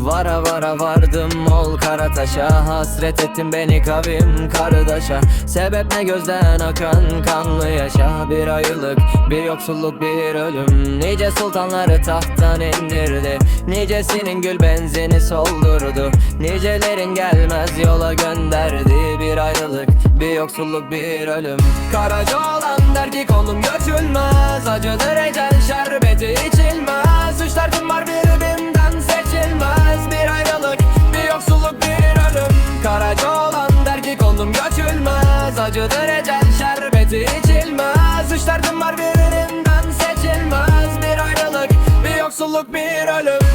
Vara vara vardım ol Karataş'a. Hasret ettin beni kavim kardeşa Sebep ne gözden akan kanlı yaşa. Bir ayrılık bir yoksulluk bir ölüm. Nice sultanları tahttan indirdi. Nicesinin gül benzini soldurdu. Nicelerin gelmez yola gönderdi. Bir ayrılık bir yoksulluk bir ölüm. Karaca olan der ki kolum göçülmez. Acıdır göçülmez Acıdır ecel şerbeti içilmez. Suçlar var birbirinden seçilmez. Bir ayrılık bir yoksulluk bir ölüm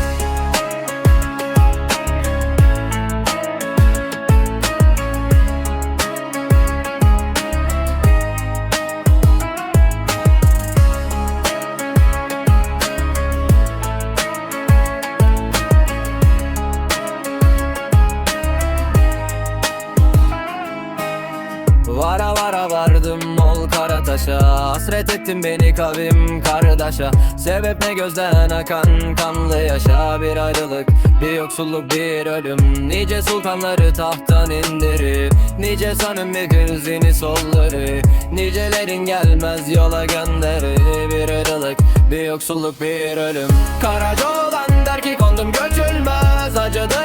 ol Karataş'a Hasret ettin beni kavim kardeşa Sebep ne gözden akan kanlı yaşa. Bir ayrılık bir yoksulluk bir ölüm. Nice sultanları tahttan indirir Nice sanım bir kızını solları Nicelerin gelmez yola gönderir Bir ayrılık bir yoksulluk bir ölüm. Karaca olan der ki kondum göçülmez Acıdır